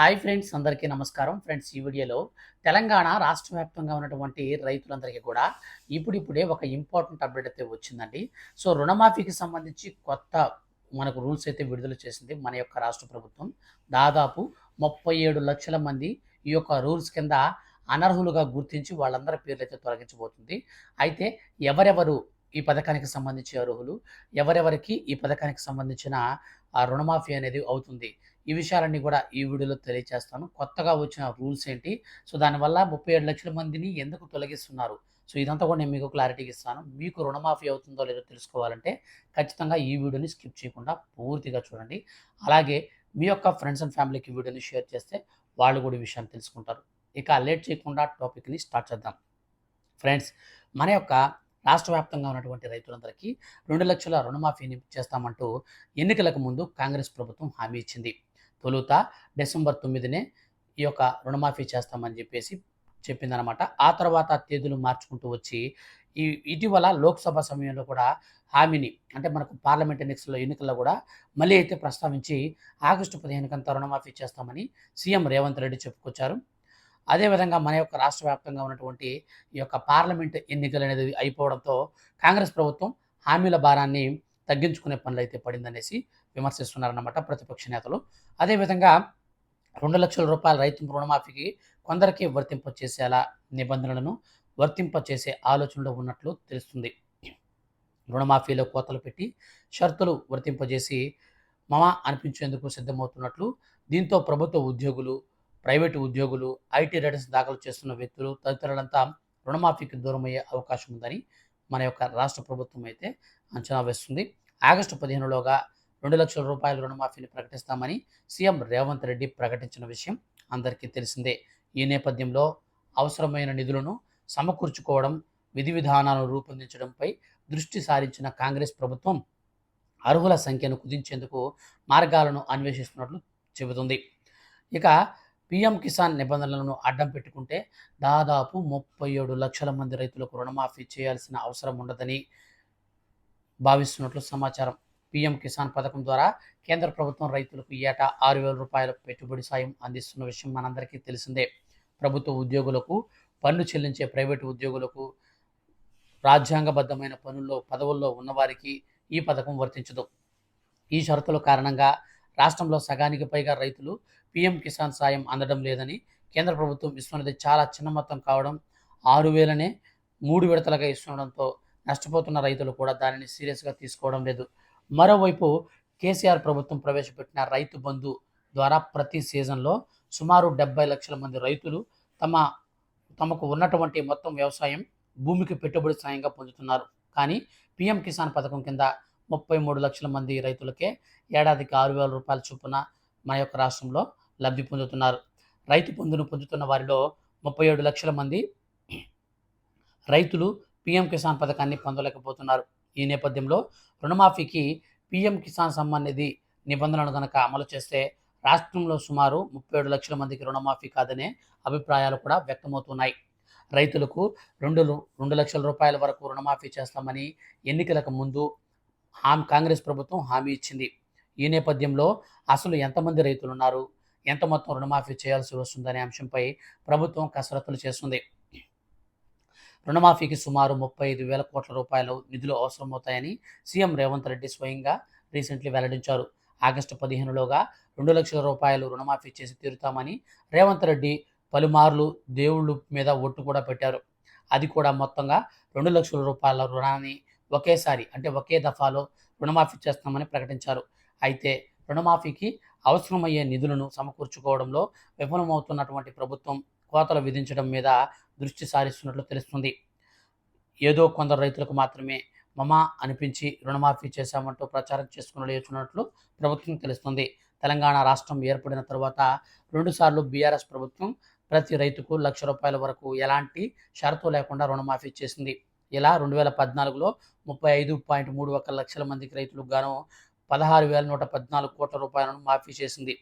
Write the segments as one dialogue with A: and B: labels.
A: Hi friends అందరికీ నమస్కారం. Friends ఈ వీడియోలో తెలంగాణ రాష్ట్ర వ్యాప్తంగా ఉన్నటువంటి రైతులందరికీ కూడా ఇప్పుడిప్పుడే ఒక ఇంపార్టెంట్ అప్డేట్ అయితే వచ్చిందండి. సో రుణమాఫీకి సంబంధించి కొత్త మనకు రూల్స్ అయితే విడుదల చేసింది మన యొక్క రాష్ట్ర ప్రభుత్వం. దాదాపు ముప్పై ఏడు లక్షల మంది ఈ యొక్క రూల్స్ కింద అనర్హులుగా గుర్తించి వాళ్ళందరి పేర్లు అయితే తొలగించబోతుంది. అయితే ఎవరెవరు ఈ పథకానికి సంబంధించి అర్హులు ఎవరెవరికి ఈ పథకానికి సంబంధించిన రుణమాఫీ అనేది అవుతుంది. ఈ విషయాలన్నీ కూడా ఈ వీడియోలో తెలియజేస్తాను కొత్తగా వచ్చిన రూల్స్ ఏంటి? సో దానివల్ల ముప్పై ఏడు లక్షల మందిని ఎందుకు తొలగిస్తున్నారు? సో ఇదంతా కూడా నేను మీకు క్లారిటీకి ఇస్తాను. మీకు రుణమాఫీ అవుతుందో లేదో తెలుసుకోవాలంటే ఖచ్చితంగా ఈ వీడియోని స్కిప్ చేయకుండా పూర్తిగా చూడండి. అలాగే మీ యొక్క ఫ్రెండ్స్ అండ్ ఫ్యామిలీకి వీడియోని షేర్ చేస్తే వాళ్ళు కూడా ఈ విషయాన్ని తెలుసుకుంటారు. ఇక లేట్ చేయకుండా టాపిక్ని స్టార్ట్ చేద్దాం. ఫ్రెండ్స్ మన యొక్క రాష్ట్ర వ్యాప్తంగా ఉన్నటువంటి రైతులందరికీ రెండు లక్షల రుణమాఫీని చేస్తామంటూ ఎన్నికలకు ముందు కాంగ్రెస్ ప్రభుత్వం హామీ ఇచ్చింది. తొలుత డిసెంబర్ తొమ్మిదినే ఈ యొక్క రుణమాఫీ చేస్తామని చెప్పేసి చెప్పిందనమాట ఆ తర్వాత తేదీలు మార్చుకుంటూ వచ్చి ఈ ఇటీవల లోక్సభ సమయంలో కూడా హామీని అంటే మనకు పార్లమెంట్ ఎన్నికల్లో ఎన్నికల్లో కూడా మళ్ళీ అయితే ప్రస్తావించి ఆగస్టు పదిహేనుకంతా రుణమాఫీ చేస్తామని సీఎం రేవంత్ రెడ్డి చెప్పుకొచ్చారు. అదేవిధంగా మన యొక్క రాష్ట్ర వ్యాప్తంగా ఉన్నటువంటి ఈ యొక్క పార్లమెంట్ ఎన్నికలు అనేది అయిపోవడంతో కాంగ్రెస్ ప్రభుత్వం హామీల భారాన్ని తగ్గించుకునే పనులు అయితే పడిందనేసి విమర్శిస్తున్నారన్నమాట ప్రతిపక్ష నేతలు. అదేవిధంగా రెండు లక్షల రూపాయల రైతు రుణమాఫీకి కొందరికి వర్తింప చేసేలా నిబంధనలను వర్తింపచేసే ఆలోచనలో ఉన్నట్లు తెలుస్తుంది. రుణమాఫీలో కోతలు పెట్టి షరతులు వర్తింపజేసి మమ అనిపించేందుకు సిద్ధమవుతున్నట్లు దీంతో ప్రభుత్వ ఉద్యోగులు ప్రైవేటు ఉద్యోగులు ఐటీ రిటర్న్స్ దాఖలు చేస్తున్న వ్యక్తులు తదితరులంతా రుణమాఫీకి దూరమయ్యే అవకాశం ఉందని మన యొక్క రాష్ట్ర ప్రభుత్వం అయితే అంచనా వేస్తుంది. ఆగస్టు పదిహేనులోగా రెండు లక్షల రూపాయల రుణమాఫీని ప్రకటిస్తామని సీఎం రేవంత్ రెడ్డి ప్రకటించిన విషయం అందరికీ తెలిసిందే. ఈ నేపథ్యంలో అవసరమైన నిధులను సమకూర్చుకోవడం విధి విధానాలను రూపొందించడంపై దృష్టి సారించిన కాంగ్రెస్ ప్రభుత్వం అర్హుల సంఖ్యను కుదించేందుకు మార్గాలను అన్వేషిస్తున్నట్లు చెబుతుంది. ఇక పీఎం కిసాన్ నిబంధనలను అడ్డం పెట్టుకుంటే దాదాపు ముప్పై ఏడు లక్షల మంది రైతులకు రుణమాఫీ చేయాల్సిన అవసరం ఉండదని భావిస్తున్నట్లు సమాచారం. పీఎం కిసాన్ పథకం ద్వారా కేంద్ర ప్రభుత్వం రైతులకు ఏటా ఆరు వేల రూపాయల పెట్టుబడి సాయం అందిస్తున్న విషయం మనందరికీ తెలిసిందే. ప్రభుత్వ ఉద్యోగులకు పన్ను చెల్లించే ప్రైవేటు ఉద్యోగులకు రాజ్యాంగబద్ధమైన పనుల్లో పదవుల్లో ఉన్నవారికి ఈ పథకం వర్తించదు. ఈ షరతుల కారణంగా రాష్ట్రంలో సగానికి పైగా రైతులు పీఎం కిసాన్ సాయం అందడం లేదని కేంద్ర ప్రభుత్వం ఇస్తున్నది చాలా చిన్న మొత్తం కావడం ఆరు వేలనే మూడు విడతలుగా ఇస్తుండడంతో నష్టపోతున్న రైతులు కూడా దానిని సీరియస్గా తీసుకోవడం లేదు. మరోవైపు కేసీఆర్ ప్రభుత్వం ప్రవేశపెట్టిన రైతు బంధు ద్వారా ప్రతి సీజన్లో సుమారు డెబ్బై లక్షల మంది రైతులు తమ తమకు ఉన్నటువంటి మొత్తం వ్యవసాయం భూమికి పెట్టుబడి సాయంగా పొందుతున్నారు. కానీ పీఎం కిసాన్ పథకం కింద ముప్పై మూడు లక్షల మంది రైతులకే ఏడాదికి ఆరు వేల రూపాయల చొప్పున మన యొక్క రాష్ట్రంలో లబ్ధి పొందుతున్నారు. రైతు పొందును పొందుతున్న వారిలో ముప్పై ఏడు లక్షల మంది రైతులు పీఎం కిసాన్ పథకాన్ని పొందలేకపోతున్నారు. ఈ నేపథ్యంలో రుణమాఫీకి పీఎం కిసాన్ సమ్మాన్ నిధి నిబంధనలను కనుక అమలు చేస్తే రాష్ట్రంలో సుమారు ముప్పై ఏడు లక్షల మందికి రుణమాఫీ కాదనే అభిప్రాయాలు కూడా వ్యక్తమవుతున్నాయి. రైతులకు రెండు రెండు లక్షల రూపాయల వరకు రుణమాఫీ చేస్తామని ఎన్నికలకు ముందు హామీ కాంగ్రెస్ ప్రభుత్వం హామీ ఇచ్చింది. ఈ నేపథ్యంలో అసలు ఎంతమంది రైతులు ఉన్నారు ఎంత మొత్తం రుణమాఫీ చేయాల్సి వస్తుందనే అంశంపై ప్రభుత్వం కసరత్తులు చేస్తుంది. రుణమాఫీకి సుమారు ముప్పై ఐదు వేల కోట్ల రూపాయలు నిధులు అవసరమవుతాయని సీఎం రేవంత్ రెడ్డి స్వయంగా రీసెంట్లీ వెల్లడించారు. ఆగస్టు పదిహేనులోగా రెండు లక్షల రూపాయలు రుణమాఫీ చేసి తీరుతామని రేవంత్ రెడ్డి పలుమార్లు దేవుళ్ళు మీద ఒట్టు కూడా పెట్టారు. అది కూడా మొత్తంగా రెండు లక్షల రూపాయల రుణాన్ని ఒకేసారి అంటే ఒకే దఫాలో రుణమాఫీ చేస్తామని ప్రకటించారు. అయితే రుణమాఫీకి అవసరమయ్యే నిధులను సమకూర్చుకోవడంలో విఫలమవుతున్నటువంటి ప్రభుత్వం కోతలు విధించడం మీద దృష్టి సారిస్తున్నట్లు తెలుస్తుంది. ఏదో కొందరు రైతులకు మాత్రమే మమా అనిపించి రుణమాఫీ చేశామంటూ ప్రచారం చేసుకుని లేచున్నట్లు ప్రభుత్వం తెలుస్తుంది. తెలంగాణ రాష్ట్రం ఏర్పడిన తర్వాత రెండుసార్లు బీఆర్ఎస్ ప్రభుత్వం ప్రతి రైతుకు లక్ష రూపాయల వరకు ఎలాంటి షరతు లేకుండా రుణమాఫీ చేసింది. ఇలా రెండు వేల పద్నాలుగులో ముప్పై ఐదు పాయింట్ మూడు ఒక లక్షల మందికి రైతులకు గాను పదహారు వేల నూట పద్నాలుగు కోట్ల రూపాయలను మాఫీ చేసింది.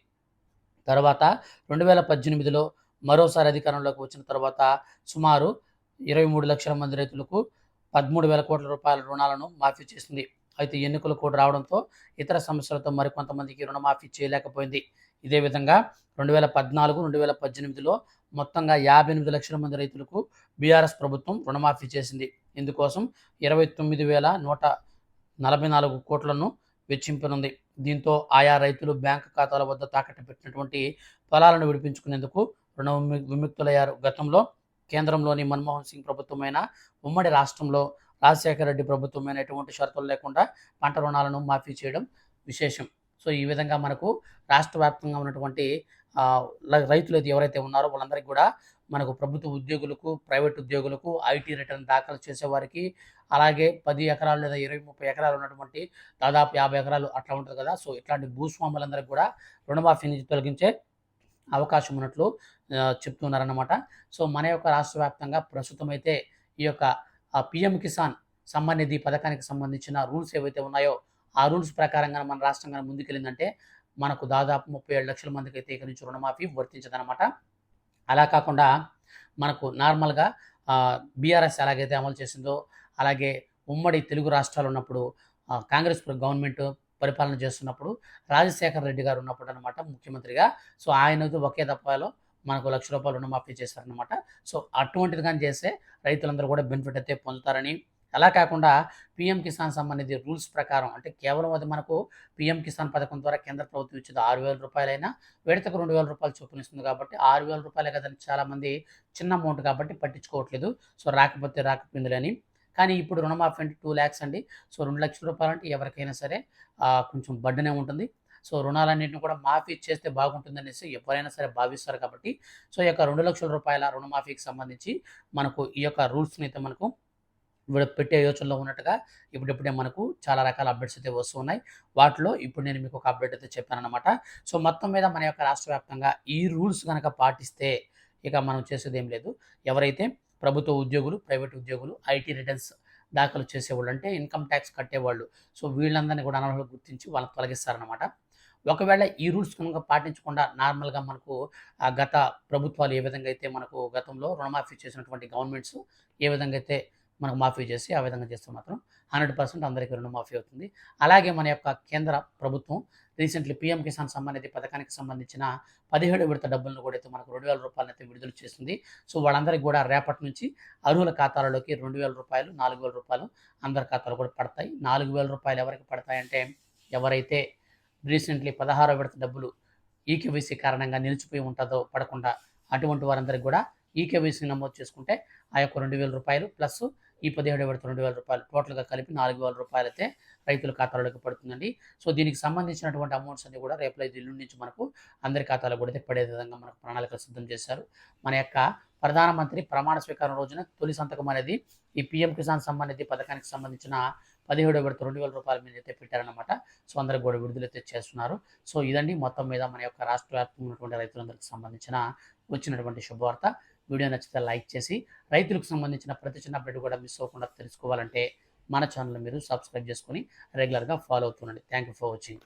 A: తర్వాత రెండు వేల పద్దెనిమిదిలో మరోసారి అధికారంలోకి వచ్చిన తర్వాత సుమారు ఇరవై మూడు లక్షల మంది రైతులకు పదమూడు వేల కోట్ల రూపాయల రుణాలను మాఫీ చేసింది. అయితే ఎన్నికలు కూడా రావడంతో ఇతర సమస్యలతో మరికొంతమందికి రుణమాఫీ చేయలేకపోయింది. ఇదే విధంగా రెండు వేల పద్నాలుగు రెండు వేల పద్దెనిమిదిలో మొత్తంగా యాభై ఎనిమిది లక్షల మంది రైతులకు బీఆర్ఎస్ ప్రభుత్వం రుణమాఫీ చేసింది. ఇందుకోసం ఇరవై తొమ్మిది వేల నూట నలభై నాలుగు కోట్లను వెచ్చింపనుంది. దీంతో ఆయా రైతులు బ్యాంకు ఖాతాల వద్ద తాకట్టు పెట్టినటువంటి పొలాలను విడిపించుకునేందుకు రుణ విముక్తులయ్యారు. గతంలో కేంద్రంలోని మన్మోహన్ సింగ్ ప్రభుత్వమైన ఉమ్మడి రాష్ట్రంలో రాజశేఖర రెడ్డి ప్రభుత్వమైన ఎటువంటి షరతులు లేకుండా పంట రుణాలను మాఫీ చేయడం విశేషం. సో ఈ విధంగా మనకు రాష్ట్ర వ్యాప్తంగా ఉన్నటువంటి రైతులు ఎవరైతే ఉన్నారో వాళ్ళందరికీ కూడా మనకు ప్రభుత్వ ఉద్యోగులకు ప్రైవేట్ ఉద్యోగులకు ఐటీ రిటర్న్ దాఖలు చేసేవారికి అలాగే పది ఎకరాలు లేదా ఇరవై ముప్పై ఎకరాలు ఉన్నటువంటి దాదాపు యాభై ఎకరాలు అట్లా ఉంటుంది కదా. సో ఇట్లాంటి భూస్వాములందరికీ కూడా రుణమాఫీ నుంచి తొలగించే అవకాశం ఉన్నట్లు చెప్తున్నారన్నమాట. సో మన యొక్క రాష్ట్ర వ్యాప్తంగా ప్రస్తుతం అయితే ఈ యొక్క పిఎం కిసాన్ సమ్మాన్ నిధి పథకానికి సంబంధించిన రూల్స్ ఏవైతే ఉన్నాయో ఆ రూల్స్ ప్రకారంగా మన రాష్ట్రం కానీ ముందుకెళ్ళిందంటే మనకు దాదాపు ముప్పై ఏడు లక్షల మందికి అయితే ఇక నుంచి రుణమాఫీ వర్తించదనమాట అలా కాకుండా మనకు నార్మల్గా బీఆర్ఎస్ ఎలాగైతే అమలు చేసిందో అలాగే ఉమ్మడి తెలుగు రాష్ట్రాలు ఉన్నప్పుడు కాంగ్రెస్ గవర్నమెంట్ పరిపాలన చేస్తున్నప్పుడు రాజశేఖర రెడ్డి గారు ఉన్నప్పుడు అనమాట ముఖ్యమంత్రిగా. సో ఆయన ఒకే దఫాలో మనకు లక్ష రూపాయలు రుణమాఫీ చేశారనమాట సో అటువంటిది కానీ చేస్తే రైతులందరూ కూడా బెనిఫిట్ అయితే పొందుతారని అలా కాకుండా పిఎం కిసాన్ సంబంధించి రూల్స్ ప్రకారం అంటే కేవలం అది మనకు పిఎం కిసాన్ పథకం ద్వారా కేంద్ర ప్రభుత్వం ఇచ్చేది ఆరు వేల రూపాయలైనా విడతకు రెండు వేల రూపాయలు చొప్పున ఇస్తుంది కాబట్టి ఆరు వేల రూపాయలే కదండి చాలామంది చిన్న అమౌంట్ కాబట్టి పట్టించుకోవట్లేదు. సో రాకపోతే రాకపోయిందిలేని. కానీ ఇప్పుడు రుణమాఫీ అంటే టూ ల్యాక్స్ అండి. సో రెండు లక్షల రూపాయలు అంటే ఎవరికైనా సరే కొంచెం బడ్డనే ఉంటుంది. సో రుణాలన్నింటిని కూడా మాఫీ చేస్తే బాగుంటుందనేసి ఎవరైనా సరే భావిస్తారు కాబట్టి. సో ఈ యొక్క రెండు లక్షల రూపాయల రుణమాఫీకి సంబంధించి మనకు ఈ యొక్క రూల్స్ని అయితే మనకు వీడు పెట్టే యోచనలో ఉన్నట్టుగా ఇప్పుడిప్పుడే మనకు చాలా రకాల అప్డేట్స్ అయితే వస్తున్నాయి వాటిలో ఇప్పుడు నేను మీకు ఒక అప్డేట్ అయితే చెప్పాను అనమాట సో మొత్తం మీద మన యొక్క రాష్ట్ర వ్యాప్తంగా ఈ రూల్స్ కనుక పాటిస్తే ఇక మనం చేసేది ఏం లేదు. ఎవరైతే ప్రభుత్వ ఉద్యోగులు ప్రైవేట్ ఉద్యోగులు ఐటీ రిటర్న్స్ దాఖలు చేసేవాళ్ళు అంటే ఇన్కమ్ ట్యాక్స్ కట్టేవాళ్ళు. సో వీళ్ళందరినీ కూడా అనర్హులు గుర్తించి వాళ్ళని తొలగిస్తారనమాట ఒకవేళ ఈ రూల్స్ కనుక పాటించకుండా నార్మల్గా మనకు గత ప్రభుత్వాలు ఏ విధంగా అయితే మనకు గతంలో రుణమాఫీ చేసినటువంటి గవర్నమెంట్స్ ఏ విధంగా అయితే మనకు మాఫీ చేసి ఆ విధంగా చేస్తే మాత్రం హండ్రెడ్ పర్సెంట్ అందరికీ రుణమాఫీ అవుతుంది. అలాగే మన యొక్క కేంద్ర ప్రభుత్వం రీసెంట్లీ పీఎం కిసాన్ సమ్మాన్ నిధి పథకానికి సంబంధించిన పదిహేడు విడత డబ్బులను కూడా అయితే మనకు రెండు వేల రూపాయలు అయితే విడుదల చేస్తుంది సో వాళ్ళందరికీ కూడా రేపటి నుంచి అర్హుల ఖాతాలలోకి రెండు వేల రూపాయలు నాలుగు వేల రూపాయలు అందరి ఖాతాలు కూడా పడతాయి. నాలుగు వేల రూపాయలు ఎవరికి పడతాయంటే ఎవరైతే రీసెంట్లీ పదహారో విడత డబ్బులు ఈకేవీసీ కారణంగా నిలిచిపోయి ఉంటుందో పడకుండా అటువంటి వారందరికీ కూడా ఈకేవీసీ నమోదు చేసుకుంటే ఆ యొక్క రెండు వేల రూపాయలు ప్లస్ ఈ పదిహేడు విడత రెండు వేల రూపాయలు టోటల్గా కలిపి నాలుగు వేల రూపాయలు అయితే రైతుల ఖాతాలోకి పడుతుందండి. సో దీనికి సంబంధించినటువంటి అమౌంట్స్ అన్ని కూడా రేపు ఐదు ఇల్లు నుంచి మనకు అందరి ఖాతాలో కూడా అయితే పడే విధంగా మనకు ప్రణాళిక సిద్ధం చేశారు. మన యొక్క ప్రధానమంత్రి ప్రమాణ స్వీకారం రోజున తొలి సంతకం అనేది ఈ పిఎం కిసాన్ సంబంధిత పథకానికి సంబంధించిన పదిహేడు విడత రెండు వేల రూపాయల మీద అయితే పెట్టారనమాట సో అందరికి కూడా విడుదలైతే చేస్తున్నారు. సో ఇదండి మొత్తం మీద మన యొక్క రాష్ట్ర వ్యాప్తంగా ఉన్నటువంటి రైతులందరికీ సంబంధించిన వచ్చినటువంటి శుభవార్త. వీడియో నచ్చితే లైక్ చేసి రైతులకు సంబంధించిన ప్రతి చిన్న అప్డేట్ కూడా మిస్ అవ్వకుండా తెలుసుకోవాలంటే మన ఛానల్ మీరు సబ్స్క్రైబ్ చేసుకొని రెగ్యులర్గా follow అవుతుండండి. Thank you for watching.